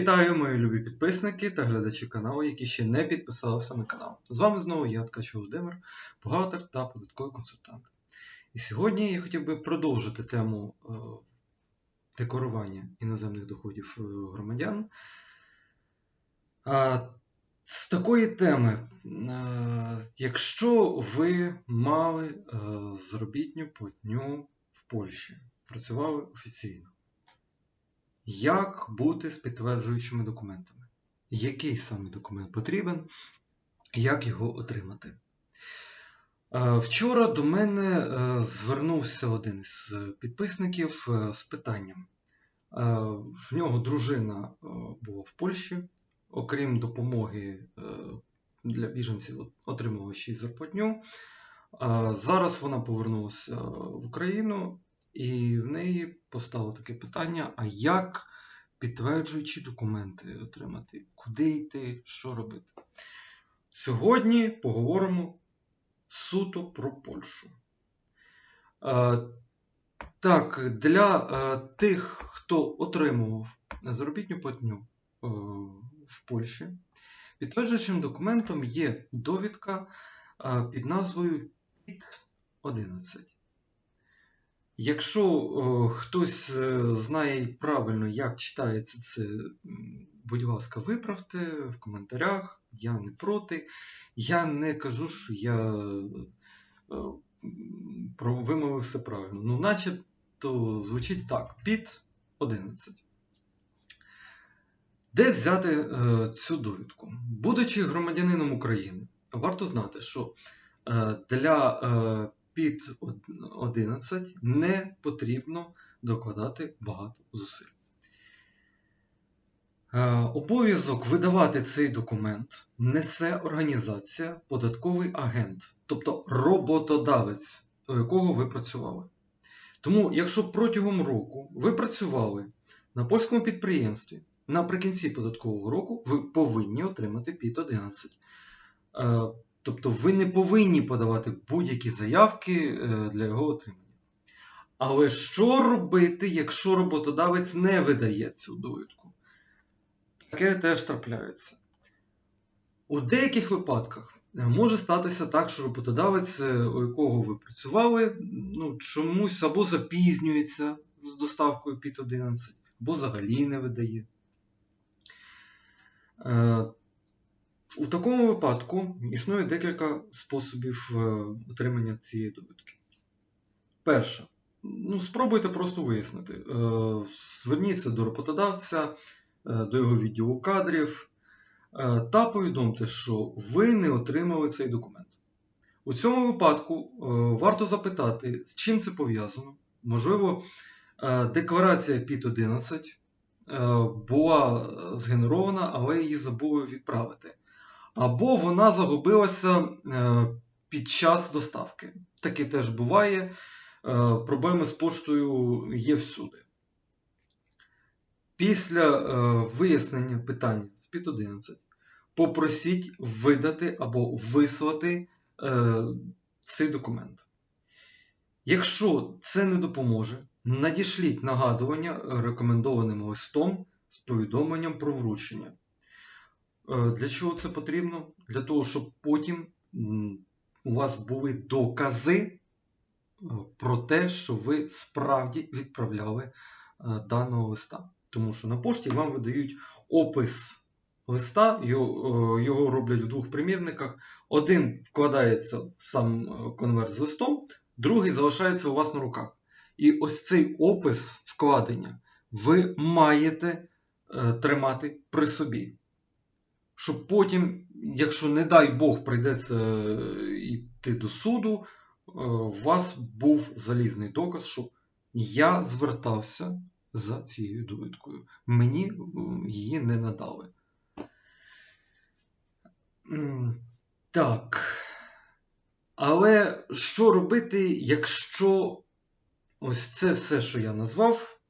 Вітаю, мої любі підписники та глядачі каналу, які ще не підписалися на канал. З вами знову я, Ткач Володимир, бухгалтер та податковий консультант. І сьогодні я хотів би продовжити тему е, декларування іноземних доходів е, громадян. З такої теми, е, якщо ви мали заробітню платню в Польщі, працювали офіційно. Як бути з підтверджуючими документами? Який саме документ потрібен? Як його отримати? Е, Вчора до мене е, звернувся один із підписників е, з питанням. В нього дружина була в Польщі, окрім допомоги для біженців, от- отримувала ще зарплатню. Зараз вона повернулася в Україну, і в неї постало таке питання: а як підтверджуючі документи отримати? Куди йти, що робити? Сьогодні поговоримо суто про Польщу. Е, Так, для е, тих, хто отримував заробітну платню е, в Польщі, підтверджуючим документом є довідка під назвою ПІТ-11. Якщо е, хтось е, знає правильно, як читається це, будь ласка, виправте в коментарях. Я не проти. Я не кажу, що я е, вимовив все правильно. Ну, начебто звучить так: під 11. Де взяти цю довідку? Будучи громадянином України, варто знати, що для під 11 не потрібно докладати багато зусиль. Е, Обов'язок видавати цей документ несе організація податковий агент, тобто роботодавець, у якого ви працювали. Тому, якщо протягом року ви працювали на польському підприємстві, наприкінці податкового року ви повинні отримати під 11. Е, Тобто ви не повинні подавати будь-які заявки е, для його отримання. Але що робити, якщо роботодавець не видає цю довідку? Таке теж трапляється. У деяких випадках е, може статися так, що роботодавець, е, у якого ви працювали, ну, чомусь або запізнюється з доставкою під 11, або взагалі не видає. У такому випадку існує декілька способів е, отримання цієї довідки. Перше, ну, спробуйте просто вияснити. Е, Зверніться до роботодавця, е, до його відділу кадрів та повідомте, що ви не отримали цей документ. У цьому випадку варто запитати, з чим це пов'язано. Можливо, декларація під 11 е, була згенерована, але її забули відправити. Або вона загубилася е, під час доставки. Таке теж буває. Е, Проблеми з поштою є всюди. Після е, вияснення питання з під 11 попросіть видати або вислати цей документ. Якщо це не допоможе, надішліть нагадування рекомендованим листом з повідомленням про вручення. Е, Для чого це потрібно? Для того, щоб потім у вас були докази е, про те, що ви справді відправляли е, даного листа. Тому що на пошті вам видають опис листа, його, роблять в двох примірниках. Один вкладається в сам конверт з листом, другий залишається у вас на руках. І ось цей опис вкладення ви маєте тримати при собі щоб потім, якщо, не дай Бог, прийдеться е, йти до суду, е, у вас був залізний доказ, що я звертався за цією довідкою. Мені її не надали. Так. Але що робити, якщо ось це все, що я назвав,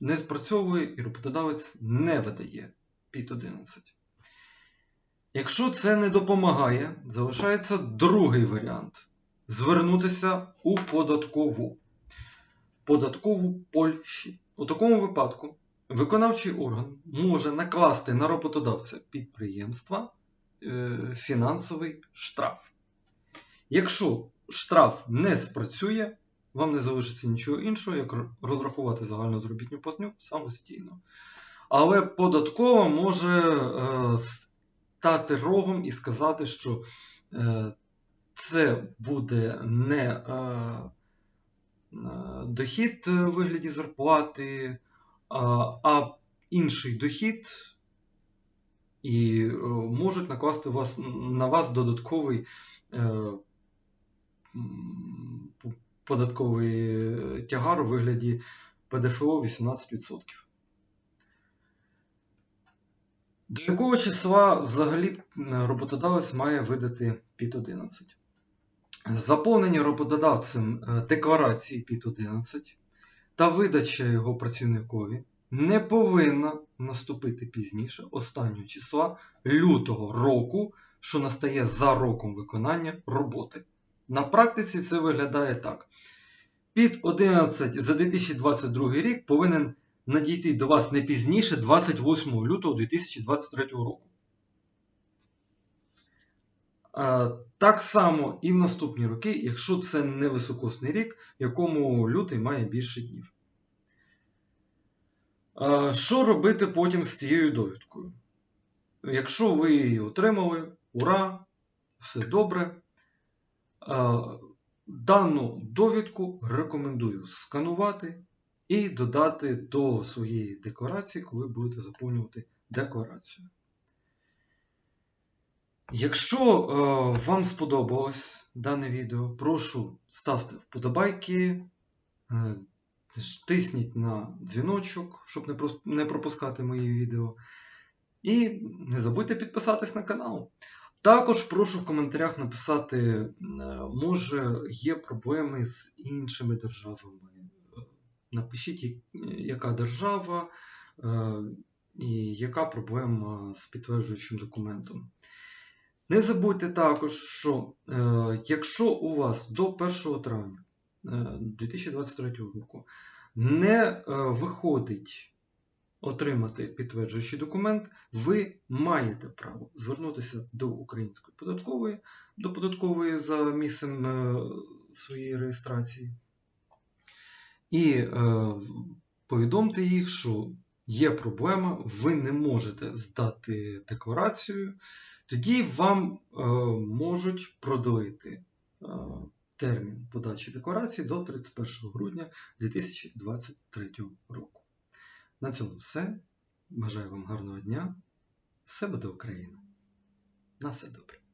не спрацьовує і роботодавець не видає під 11? Якщо це не допомагає, залишається другий варіант звернутися у податкову. Податкову Польщі. У такому випадку виконавчий орган може накласти на роботодавця підприємства е, фінансовий штраф. Якщо штраф не спрацює, вам не залишиться нічого іншого, як розрахувати загальну заробітну платню самостійно. Але податкова може е, стати рогом і сказати, що е, це буде не е, е, дохід у вигляді зарплати, а, інший дохід, і можуть накласти вас, на вас додатковий податковий тягар у вигляді ПДФО 18%. До якого числа взагалі роботодавець має видати під 11? Заповнення роботодавцем е, декларації під 11 та видача його працівникові не повинна наступити пізніше останнього числа лютого року, що настає за роком виконання роботи. На практиці це виглядає так. Під 11 за 2022 рік повинен надійти до вас не пізніше 28 лютого 2023 року. Е, Так само і в наступні роки, якщо це не високосний рік, в якому лютий має більше днів. Е, Що робити потім з цією довідкою? Якщо ви її отримали, ура, все добре. Е, Дану довідку рекомендую сканувати і додати до своєї декларації, коли будете заповнювати декларацію. Якщо е, вам сподобалось дане відео, прошу ставте вподобайки, е, тисніть на дзвіночок, щоб не, не пропускати мої відео. І не забудьте підписатись на канал. Також прошу в коментарях написати, е, може є проблеми з іншими державами. Е, Напишіть, яка держава е, і яка проблема з підтверджуючим документом. Не забудьте також, що е, якщо у вас до 1 травня е, 2023 року не е, виходить отримати підтверджуючий документ, ви маєте право звернутися до української податкової, до податкової за місцем е, своєї реєстрації. І е, повідомте їх, що є проблема, ви не можете здати декларацію, тоді вам е, можуть продлити е, термін подачі декларації до 31 грудня 2023 року. На цьому все. Бажаю вам гарного дня. Все буде Україна. На все добре.